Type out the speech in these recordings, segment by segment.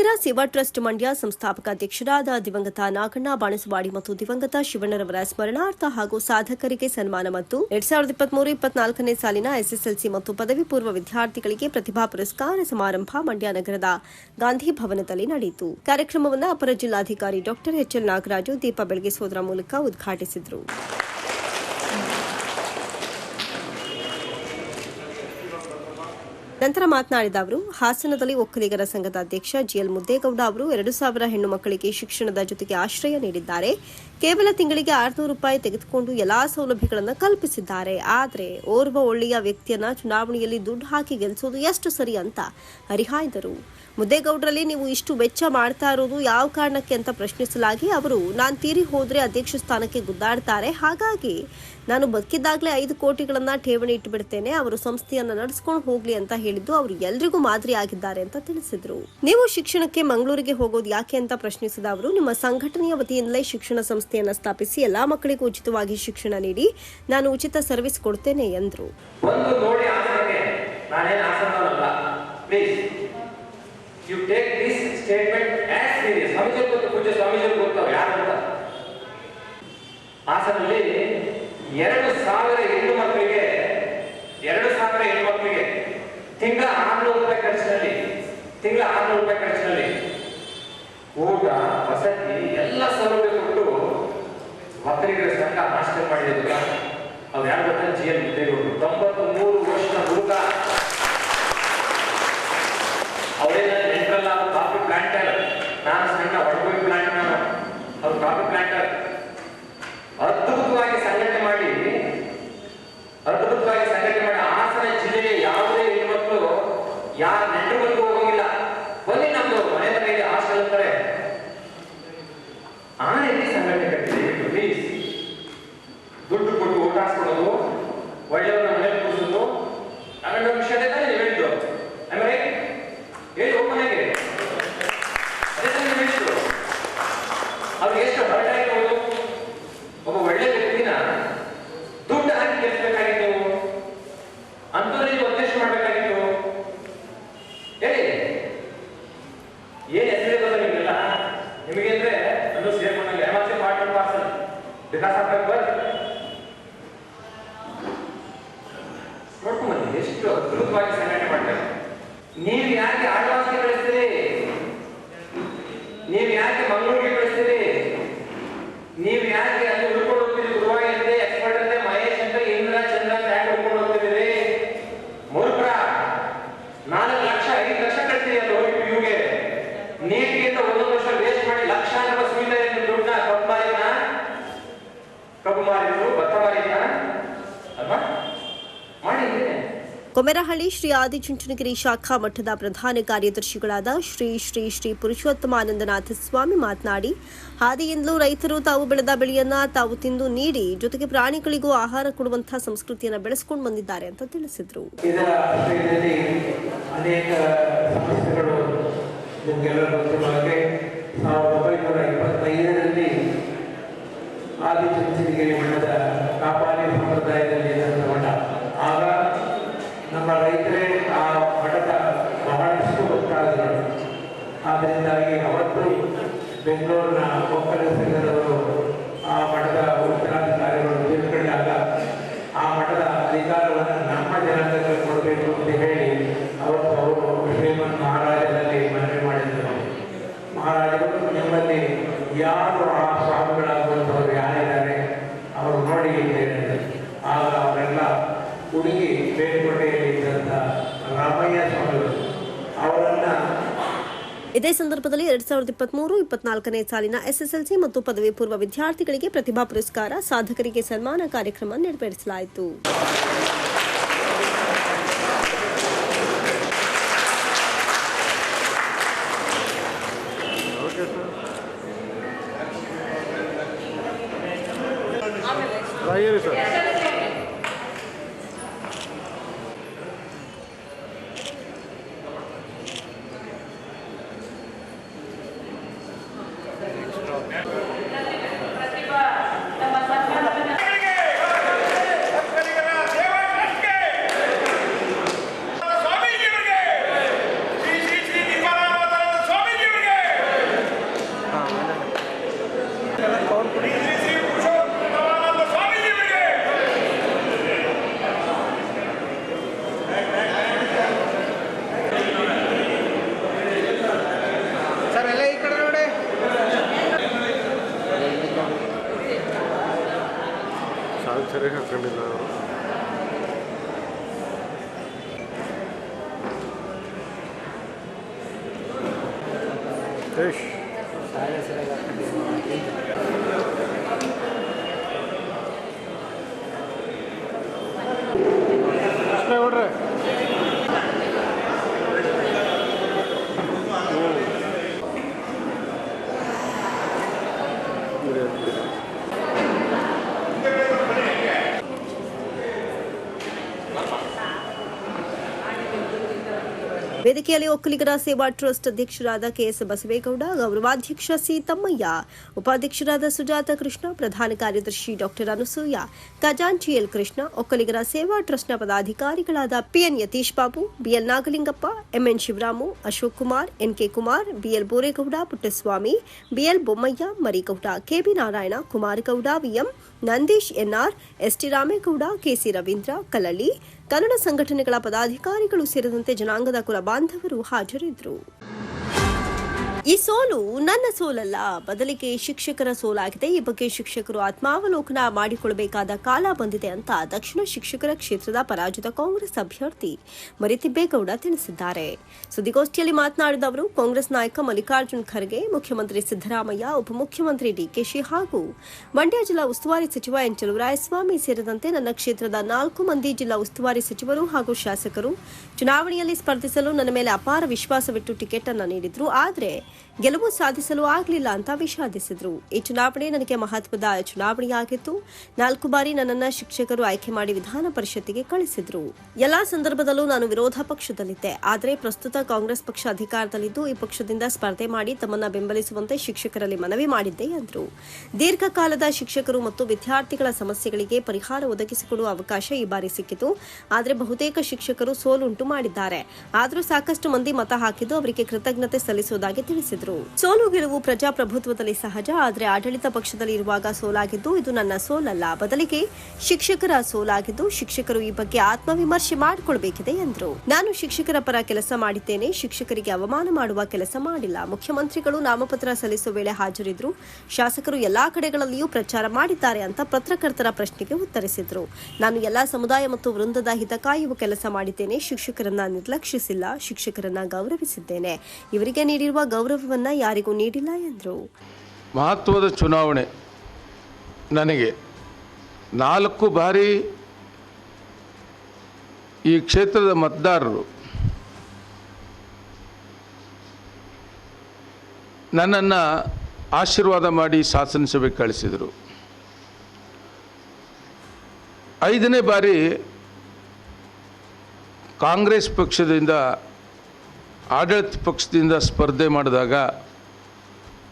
ಒಕ್ಕಲಿಗರ ಸೇವಾ ಟ್ರಸ್ಟ್ ಮಂಡ್ಯ ಸಂಸ್ಥಾಪಕ ಅಧ್ಯಕ್ಷರಾದ ದಿವಂಗತ ನಾಗಣ್ಣ, ಬಾಣಸವಾಡಿ ಮತ್ತು ದಿವಂಗತ ಶಿವಣ್ಣರವರ ಸ್ಮರಣಾರ್ಥ ಹಾಗೂ ಸಾಧಕರಿಗೆ ಸನ್ಮಾನ ಮತ್ತು ಎರಡ್ ಸಾವಿರದ ಇಪ್ಪತ್ಮೂರು ಇಪ್ಪತ್ನಾಲ್ಕನೇ ಸಾಲಿನ ಎಸ್ಎಸ್ಎಲ್ಸಿ ಮತ್ತು ಪದವಿ ಪೂರ್ವ ವಿದ್ಯಾರ್ಥಿಗಳಿಗೆ ಪ್ರತಿಭಾ ಪುರಸ್ಕಾರ ಸಮಾರಂಭ ಮಂಡ್ಯ ನಗರದ ಗಾಂಧಿ ಭವನದಲ್ಲಿ ನಡೆಯಿತು. ಕಾರ್ಯಕ್ರಮವನ್ನು ಅಪರ ಜಿಲ್ಲಾಧಿಕಾರಿ ಡಾಕ್ಟರ್ ಎಚ್ಎಲ್ ನಾಗರಾಜು ದೀಪ ಬೆಳಗಿಸುವುದರ ಮೂಲಕ ಉದ್ಘಾಟಿಸಿದರು. ನಂತರ ಮಾತನಾಡಿದ ಅವರು, ಹಾಸನದಲ್ಲಿ ಒಕ್ಕಲಿಗರ ಸಂಘದ ಅಧ್ಯಕ್ಷ ಜಿಎಲ್ ಮುದ್ದೇಗೌಡ ಅವರು ಎರಡು ಸಾವಿರ ಹೆಣ್ಣು ಮಕ್ಕಳಿಗೆ ಶಿಕ್ಷಣದ ಜೊತೆಗೆ ಆಶ್ರಯ ನೀಡಿದ್ದಾರೆ. ಕೇವಲ ತಿಂಗಳಿಗೆ ಆರುನೂರು ರೂಪಾಯಿ ತೆಗೆದುಕೊಂಡು ಎಲ್ಲಾ ಸೌಲಭ್ಯಗಳನ್ನು ಕಲ್ಪಿಸಿದ್ದಾರೆ. ಆದರೆ ಓರ್ವ ಒಳ್ಳೆಯ ವ್ಯಕ್ತಿಯನ್ನ ಚುನಾವಣೆಯಲ್ಲಿ ದುಡ್ಡು ಹಾಕಿ ಗೆಲ್ಲಿಸೋದು ಎಷ್ಟು ಸರಿ ಅಂತ ಹರಿಹಾಯ್ದರು. ಮುದ್ದೇಗೌಡರಲ್ಲಿ ನೀವು ಇಷ್ಟು ವೆಚ್ಚ ಮಾಡ್ತಾ ಇರೋದು ಯಾವ ಕಾರಣಕ್ಕೆ ಅಂತ ಪ್ರಶ್ನಿಸಲಾಗಿ ಅವರು, ನಾನು ತೀರಿ ಹೋದ್ರೆ ಅಧ್ಯಕ್ಷ ಸ್ಥಾನಕ್ಕೆ ಗುದ್ದಾಡ್ತಾರೆ. ಹಾಗಾಗಿ ನಾನು ಬದುಕಿದ್ದಾಗಲೇ ಐದು ಕೋಟಿಗಳನ್ನ ಠೇವಣಿ ಇಟ್ಟುಬಿಡ್ತೇನೆ ಅವರು ಸಂಸ್ಥೆಯನ್ನ ನಡೆಸ್ಕೊಂಡು ಹೋಗ್ಲಿ ಅಂತ ಹೇಳಿದ್ದು ಅವರು ಎಲ್ರಿಗೂ ಮಾದರಿ ಆಗಿದ್ದಾರೆ ಅಂತ ತಿಳಿಸಿದ್ರು. ನೀವು ಶಿಕ್ಷಣಕ್ಕೆ ಮಂಗಳೂರಿಗೆ ಹೋಗೋದು ಯಾಕೆ ಅಂತ ಪ್ರಶ್ನಿಸಿದ ಅವರು, ನಿಮ್ಮ ಸಂಘಟನೆಯ ವತಿಯಿಂದಲೇ ಶಿಕ್ಷಣ ಸಂಸ್ಥೆಯನ್ನ ಸ್ಥಾಪಿಸಿ ಎಲ್ಲಾ ಮಕ್ಕಳಿಗೂ ಉಚಿತವಾಗಿ ಶಿಕ್ಷಣ ನೀಡಿ ನಾನು ಉಚಿತ ಸರ್ವಿಸ್ ಕೊಡ್ತೇನೆ ಎಂದರು. ಎರಡು ಸಾವಿರ ಹೆಣ್ಣು ಮಕ್ಕಳಿಗೆ, ಎರಡು ಸಾವಿರ ಹೆಣ್ಣು ಮಕ್ಕಳಿಗೆ ತಿಂಗಳ ಖರ್ಚಿನಲ್ಲಿ ತಿಂಗಳ ಖರ್ಚಿನಲ್ಲಿ ಊಟ, ವಸತಿ, ಎಲ್ಲ ಸೌಲಭ್ಯ ಒಕ್ಕಲಿಗರ ಸಂಘ ಹಾಸ್ಟೆಲ್ ಮಾಡಿದ್ರು ಅವ್ರು ಯಾರು ಗೊತ್ತಾ? ಜಿ ಎನ್ ಮುದ್ದೇಗೌಡರು. ತೊಂಬತ್ತು ಮೂರು ವರ್ಷದ ಹುಡುಗ. ಅವರೇನ ನೆಂಟ್ರಲ್ಲ ಕಾಫಿ ಪ್ಲಾಂಟರ್ ನಾನು ಸಣ್ಣ ಒಡಗುಳಿ ಪ್ಲಾಂಟ್ ನಾನು. ಅವ್ರು ಕಾಫಿ ಪ್ಲಾಂಟರ್ ಅದ್ಭುತವಾಗಿ ಸಂಘಟನೆ ನೀವು ಯಾಕೆ ಆಳ್ವಾಸ್ಗೆ ಕೊಮೆರಹಳ್ಳಿ ಶ್ರೀ ಆದಿಚುಂಚನಗಿರಿ ಶಾಖಾ ಮಠದ ಪ್ರಧಾನ ಕಾರ್ಯದರ್ಶಿಗಳಾದ ಶ್ರೀ ಶ್ರೀ ಶ್ರೀ ಪುರುಷೋತ್ತಮಾನಂದನಾಥ ಸ್ವಾಮಿ ಮಾತನಾಡಿ, ಹಾದಿಯಿಂದಲೂ ರೈತರು ತಾವು ಬೆಳೆದ ಬೆಳೆಯನ್ನ ತಾವು ತಿಂದು ನೀಡಿ, ಜೊತೆಗೆ ಪ್ರಾಣಿಗಳಿಗೂ ಆಹಾರ ಕೊಡುವಂತಹ ಸಂಸ್ಕೃತಿಯನ್ನು ಬೆಳೆಸಿಕೊಂಡು ಬಂದಿದ್ದಾರೆ ಅಂತ ತಿಳಿಸಿದ್ರು. ಆದಿಚುಂಚನಗಿರಿ ಮಠದ ಸಮಸ್ಯೆಗಳು ನಿಮಗೆಲ್ಲ ಗೊತ್ತಿರುವ ಹಾಗೆ ಸಾವಿರದ ಒಂಬೈನೂರ ಇಪ್ಪತ್ತೈದರಲ್ಲಿ ಆದಿಚುಂಚನಗಿರಿ ಮಠದ ಕಾಪಾಲಿ ಸಂಪ್ರದಾಯದಲ್ಲಿ ಇದ್ದಂಥ ಮಠ ಆಗ ನಮ್ಮ ರೈತರೇ ಆ ಮಠದ ಬಹಳಷ್ಟು ಭಕ್ತಾದಿಗಳು ಆದ್ದರಿಂದಾಗಿ ಅವತ್ತು ಬೆಂಗಳೂರಿನ ಒಕ್ಕಲಿಗ ಸಂಘದವರು, ಆ ಮಠದ ಉತ್ತರಾಧಿಕಾರಿಗಳು ತಿಳ್ಕೊಂಡಾಗ ಆ ಮಠದ ಅಧಿಕಾರವನ್ನು ನಮ್ಮ ಜನಾಂಗಕ್ಕೆ ಕೊಡಬೇಕು ಅಂತ ಹೇಳಿ ಅವತ್ತು ಅವರು ಶ್ರೀಮನ್ ಮಹಾರಾಜರಲ್ಲಿ ಮನವಿ ಮಾಡಿದರು. ಮಹಾರಾಜರು ನಿಮ್ಮಲ್ಲಿ ಯಾರು ಆ ಸ್ವಾಮಿಗಳಾಗುವಂಥವ್ರು ಯಾರಿದ್ದಾರೆ, ಅವರು ನೋಡಿ ಅಂತ ಹೇಳಿದರು. ಆಗ ಅವರೆಲ್ಲ ಹುಡುಗಿ ಇದೇ ಸಂದರ್ಭದಲ್ಲಿ ಎರಡ್ ಸಾವಿರದ ಇಪ್ಪತ್ಮೂರು, ಇಪ್ಪತ್ನಾಲ್ಕನೇ ಸಾಲಿನ ಎಸ್ಎಸ್ಎಲ್ಸಿ ಮತ್ತು ಪದವಿ ಪೂರ್ವ ವಿದ್ಯಾರ್ಥಿಗಳಿಗೆ ಪ್ರತಿಭಾ ಪುರಸ್ಕಾರ, ಸಾಧಕರಿಗೆ ಸನ್ಮಾನ ಕಾರ್ಯಕ್ರಮ ನೆರವೇರಿಸಲಾಯಿತು. ಹೇಳಿ ಸರ್. ವೇದಿಕೆಯಲ್ಲಿ ಒಕ್ಕಲಿಗರ ಸೇವಾ ಟ್ರಸ್ಟ್ ಅಧ್ಯಕ್ಷರಾದ ಕೆಎಸ್ ಬಸವೇಗೌಡ ಗೌರವಾಧ್ಯಕ್ಷ ಸಿ ತಮ್ಮಯ್ಯ ಉಪಾಧ್ಯಕ್ಷರಾದ ಸುಜಾತ ಕೃಷ್ಣ, ಪ್ರಧಾನ ಕಾರ್ಯದರ್ಶಿ ಡಾಕ್ಟರ್ ಅನಸೂಯ ಖಜಾಂಚಿ ಎಲ್ ಕೃಷ್ಣ, ಒಕ್ಕಲಿಗರ ಸೇವಾ ಟ್ರಸ್ಟ್ನ ಪದಾಧಿಕಾರಿಗಳಾದ P N Yathish Babu, B L Nagalingappa, M N Shivaramu, Ashok Kumar N K Kumar, B L Boregowda, Puttaswamy, B L Bommaiah, Marigowda K B Narayana, Kumaragowda V M Nandish N R S T Ramegowda K C Ravindra Kalalli Kannada ಸಂಘಟನೆಗಳ ಪದಾಧಿಕಾರಿಗಳು ಸೇರಿದಂತೆ ಜನಾಂಗದ ಕುಲ ಬಾಂಧವರು ಹಾಜರಿದ್ದರು. ಈ ಸೋಲು ನನ್ನ ಸೋಲಲ್ಲ, ಬದಲಿಗೆ ಶಿಕ್ಷಕರ ಸೋಲಾಗಿದೆ. ಈ ಬಗ್ಗೆ ಶಿಕ್ಷಕರು ಆತ್ಮಾವಲೋಕನ ಮಾಡಿಕೊಳ್ಳಬೇಕಾದ ಕಾಲ ಬಂದಿದೆ ಅಂತ ದಕ್ಷಿಣ ಶಿಕ್ಷಕರ ಕ್ಷೇತ್ರದ ಪರಾಜಿತ ಕಾಂಗ್ರೆಸ್ ಅಭ್ಯರ್ಥಿ ಮರಿತಿಬ್ಬೇಗೌಡ ತಿಳಿಸಿದ್ದಾರೆ. ಸುದ್ದಿಗೋಷ್ಠಿಯಲ್ಲಿ ಮಾತನಾಡಿದ ಅವರು, ಕಾಂಗ್ರೆಸ್ ನಾಯಕ ಮಲ್ಲಿಕಾರ್ಜುನ್ ಖರ್ಗೆ, ಮುಖ್ಯಮಂತ್ರಿ ಸಿದ್ದರಾಮಯ್ಯ, ಉಪಮುಖ್ಯಮಂತ್ರಿ ಡಿಕೆಶಿ ಹಾಗೂ ಮಂಡ್ಯ ಜಿಲ್ಲಾ ಉಸ್ತುವಾರಿ ಸಚಿವ ಎನ್ ಚಲುವರಾಯಸ್ವಾಮಿ ಸೇರಿದಂತೆ ನನ್ನ ಕ್ಷೇತ್ರದ ನಾಲ್ಕು ಮಂದಿ ಜಿಲ್ಲಾ ಉಸ್ತುವಾರಿ ಸಚಿವರು ಹಾಗೂ ಶಾಸಕರು ಚುನಾವಣೆಯಲ್ಲಿ ಸ್ಪರ್ಧಿಸಲು ನನ್ನ ಮೇಲೆ ಅಪಾರ ವಿಶ್ವಾಸವಿಟ್ಟು ಟಿಕೆಟ್ ಅನ್ನು ನೀಡಿದ್ರು. ಆದರೆ ಗೆಲುವು ಸಾಧಿಸಲು ಆಗಲಿಲ್ಲ ಅಂತ ವಿಷಾದಿಸಿದರು. ಈ ಚುನಾವಣೆ ನನಗೆ ಮಹತ್ವದ ಚುನಾವಣೆಯಾಗಿತ್ತು. ನಾಲ್ಕು ಬಾರಿ ನನ್ನನ್ನು ಶಿಕ್ಷಕರು ಆಯ್ಕೆ ಮಾಡಿ ವಿಧಾನ ಪರಿಷತ್ತಿಗೆ ಕಳಿಸಿದ್ರು. ಎಲ್ಲಾ ಸಂದರ್ಭದಲ್ಲೂ ನಾನು ವಿರೋಧ ಪಕ್ಷದಲ್ಲಿದ್ದೆ. ಆದರೆ ಪ್ರಸ್ತುತ ಕಾಂಗ್ರೆಸ್ ಪಕ್ಷ ಅಧಿಕಾರದಲ್ಲಿದ್ದು ಈ ಪಕ್ಷದಿಂದ ಸ್ಪರ್ಧೆ ಮಾಡಿ ತಮ್ಮನ್ನು ಬೆಂಬಲಿಸುವಂತೆ ಶಿಕ್ಷಕರಲ್ಲಿ ಮನವಿ ಮಾಡಿದ್ದೆ ಎಂದರು. ದೀರ್ಘಕಾಲದ ಶಿಕ್ಷಕರು ಮತ್ತು ವಿದ್ಯಾರ್ಥಿಗಳ ಸಮಸ್ಯೆಗಳಿಗೆ ಪರಿಹಾರ ಒದಗಿಸಿಕೊಡುವ ಅವಕಾಶ ಈ ಬಾರಿ ಸಿಕ್ಕಿತು. ಆದರೆ ಬಹುತೇಕ ಶಿಕ್ಷಕರು ಸೋಲುಂಟು ಮಾಡಿದ್ದಾರೆ. ಆದರೂ ಸಾಕಷ್ಟು ಮಂದಿ ಮತ ಹಾಕಿದ್ದು ಅವರಿಗೆ ಕೃತಜ್ಞತೆ ಸಲ್ಲಿಸುವುದಾಗಿ ತಿಳಿಸಿದರು. ಸೋಲು ಗೆಲುವು ಪ್ರಜಾಪ್ರಭುತ್ವದಲ್ಲಿ ಸಹಜ, ಆದರೆ ಆಡಳಿತ ಪಕ್ಷದಲ್ಲಿ ಇರುವಾಗ ಸೋಲಾಗಿದ್ದು ಇದು ನನ್ನ ಸೋಲಲ್ಲ. ಬದಲಿಗೆ ಶಿಕ್ಷಕರ ಸೋಲಾಗಿದ್ದು ಶಿಕ್ಷಕರು ಈ ಬಗ್ಗೆ ಆತ್ಮವಿಮರ್ಶೆ ಮಾಡಿಕೊಳ್ಬೇಕಿದೆ ಎಂದರು. ನಾನು ಶಿಕ್ಷಕರ ಪರ ಕೆಲಸ ಮಾಡಿದ್ದೇನೆ, ಶಿಕ್ಷಕರಿಗೆ ಅವಮಾನ ಮಾಡುವ ಕೆಲಸ ಮಾಡಿಲ್ಲ. ಮುಖ್ಯಮಂತ್ರಿಗಳು ನಾಮಪತ್ರ ಸಲ್ಲಿಸುವ ವೇಳೆ ಹಾಜರಿದ್ರು. ಶಾಸಕರು ಎಲ್ಲಾ ಕಡೆಗಳಲ್ಲಿಯೂ ಪ್ರಚಾರ ಮಾಡಿದ್ದಾರೆ ಅಂತ ಪತ್ರಕರ್ತರ ಪ್ರಶ್ನೆಗೆ ಉತ್ತರಿಸಿದ್ರು. ನಾನು ಎಲ್ಲಾ ಸಮುದಾಯ ಮತ್ತು ವೃಂದದ ಹಿತ ಕಾಯುವ ಕೆಲಸ ಮಾಡಿದ್ದೇನೆ, ಶಿಕ್ಷಕರನ್ನ ನಿರ್ಲಕ್ಷಿಸಿಲ್ಲ, ಶಿಕ್ಷಕರನ್ನ ಗೌರವಿಸಿದ್ದೇನೆ. ಇವರಿಗೆ ನೀಡಿರುವ ಗೌರವವನ್ನ ಯಾರಿಗೂ ನೀಡಿಲ್ಲ ಎಂದರು. ಮಹತ್ವದ ಚುನಾವಣೆ ನನಗೆ. ನಾಲ್ಕು ಬಾರಿ ಈ ಕ್ಷೇತ್ರದ ಮತದಾರರು ನನ್ನನ್ನು ಆಶೀರ್ವಾದ ಮಾಡಿ ಶಾಸನಸಭೆಗೆ ಕಳಿಸಿದರು. ಐದನೇ ಬಾರಿ ಕಾಂಗ್ರೆಸ್ ಪಕ್ಷದಿಂದ ಆಡಳಿತ ಪಕ್ಷದಿಂದ ಸ್ಪರ್ಧೆ ಮಾಡಿದಾಗ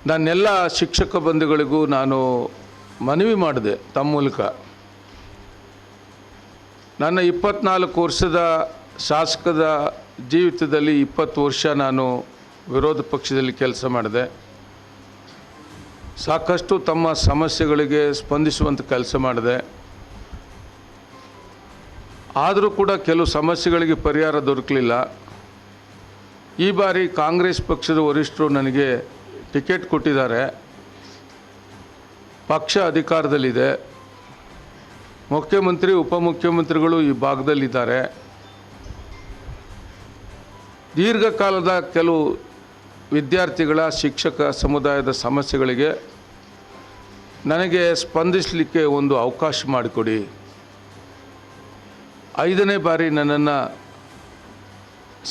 ನನ್ನೆಲ್ಲ ಶಿಕ್ಷಕ ಬಂಧುಗಳಿಗೂ ನಾನು ಮನವಿ ಮಾಡಿದೆ ತಮ್ಮ ಮೂಲಕ. ನನ್ನ ಇಪ್ಪತ್ನಾಲ್ಕು ವರ್ಷದ ಶಾಸಕದ ಜೀವಿತದಲ್ಲಿ ಇಪ್ಪತ್ತು ವರ್ಷ ನಾನು ವಿರೋಧ ಪಕ್ಷದಲ್ಲಿ ಕೆಲಸ ಮಾಡಿದೆ. ಸಾಕಷ್ಟು ತಮ್ಮ ಸಮಸ್ಯೆಗಳಿಗೆ ಸ್ಪಂದಿಸುವಂಥ ಕೆಲಸ ಮಾಡಿದೆ. ಆದರೂ ಕೂಡ ಕೆಲವು ಸಮಸ್ಯೆಗಳಿಗೆ ಪರಿಹಾರ ದೊರಕಲಿಲ್ಲ. ಈ ಬಾರಿ ಕಾಂಗ್ರೆಸ್ ಪಕ್ಷದ ವರಿಷ್ಠರು ನನಗೆ ಟಿಕೆಟ್ ಕೊಟ್ಟಿದ್ದಾರೆ. ಪಕ್ಷ ಅಧಿಕಾರದಲ್ಲಿದೆ. ಮುಖ್ಯಮಂತ್ರಿ, ಉಪಮುಖ್ಯಮಂತ್ರಿಗಳು ಈ ಭಾಗದಲ್ಲಿದ್ದಾರೆ. ದೀರ್ಘಕಾಲದ ಕೆಲವು ವಿದ್ಯಾರ್ಥಿಗಳ, ಶಿಕ್ಷಕ ಸಮುದಾಯದ ಸಮಸ್ಯೆಗಳಿಗೆ ನನಗೆ ಸ್ಪಂದಿಸಲಿಕ್ಕೆ ಒಂದು ಅವಕಾಶ ಮಾಡಿಕೊಡಿ. ಐದನೇ ಬಾರಿ ನನ್ನನ್ನು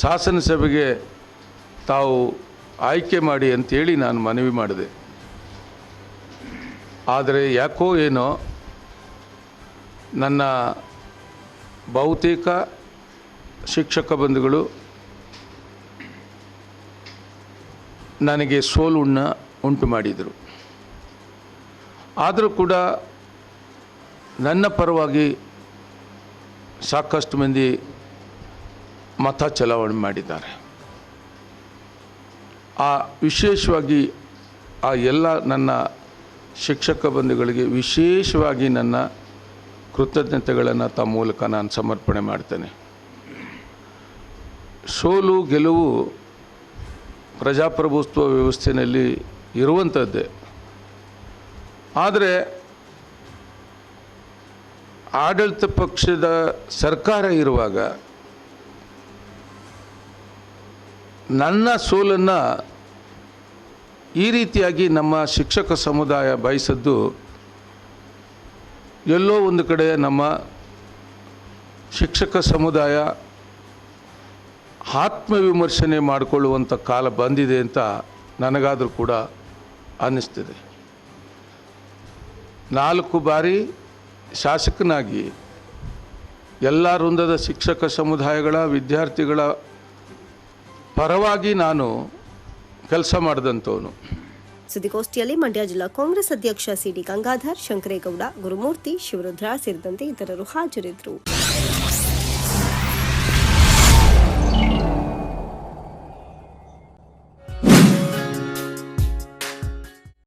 ಶಾಸನಸಭೆಗೆ ತಾವು ಆಯ್ಕೆ ಮಾಡಿ ಅಂತೇಳಿ ನಾನು ಮನವಿ ಮಾಡಿದೆ. ಆದರೆ ಯಾಕೋ ಏನೋ ನನ್ನ ಬಹುತೇಕ ಶಿಕ್ಷಕ ಬಂಧುಗಳು ನನಗೆ ಸೋಲುಣ್ಣ ಉಂಟು ಮಾಡಿದರು. ಆದರೂ ಕೂಡ ನನ್ನ ಪರವಾಗಿ ಸಾಕಷ್ಟು ಮಂದಿ ಮತ ಚಲಾವಣೆ ಮಾಡಿದ್ದಾರೆ. ಆ ವಿಶೇಷವಾಗಿ ಆ ಎಲ್ಲ ನನ್ನ ಶಿಕ್ಷಕ ಬಂಧುಗಳಿಗೆ ವಿಶೇಷವಾಗಿ ನನ್ನ ಕೃತಜ್ಞತೆಗಳನ್ನು ತಮ್ಮ ಮೂಲಕ ನಾನು ಸಮರ್ಪಣೆ ಮಾಡ್ತೇನೆ. ಸೋಲು, ಗೆಲುವು ಪ್ರಜಾಪ್ರಭುತ್ವ ವ್ಯವಸ್ಥೆಯಲ್ಲಿ ಇರುವಂಥದ್ದೇ ಆದರೆ ಆಡಳಿತ ಪಕ್ಷದ ಸರ್ಕಾರ ಇರುವಾಗ ನನ್ನ ಸೋಲನ್ನು ಈ ರೀತಿಯಾಗಿ ನಮ್ಮ ಶಿಕ್ಷಕ ಸಮುದಾಯ ಬಯಸದ್ದು, ಎಲ್ಲೋ ಒಂದು ಕಡೆ ನಮ್ಮ ಶಿಕ್ಷಕ ಸಮುದಾಯ ಆತ್ಮವಿಮರ್ಶನೆ ಮಾಡಿಕೊಳ್ಳುವಂಥ ಕಾಲ ಬಂದಿದೆ ಅಂತ ನನಗಾದರೂ ಕೂಡ ಅನ್ನಿಸ್ತಿದೆ. ನಾಲ್ಕು ಬಾರಿ ಶಾಸಕನಾಗಿ ಎಲ್ಲ ವೃಂದದ ಶಿಕ್ಷಕ ಸಮುದಾಯಗಳ ವಿದ್ಯಾರ್ಥಿಗಳ ಪರವಾಗಿ ನಾನು ಕೆಲಸ ಮಾಡಿದಂಥವನು. ಸುದ್ದಿಗೋಷ್ಠಿಯಲ್ಲಿ ಮಂಡ್ಯ ಜಿಲ್ಲಾ ಕಾಂಗ್ರೆಸ್ ಅಧ್ಯಕ್ಷ ಸಿಡಿ ಗಂಗಾಧರ್, ಶಂಕರೇಗೌಡ, ಗುರುಮೂರ್ತಿ, ಶಿವರುದ್ರ ಸೇರಿದಂತೆ ಇತರರು ಹಾಜರಿದ್ದರು.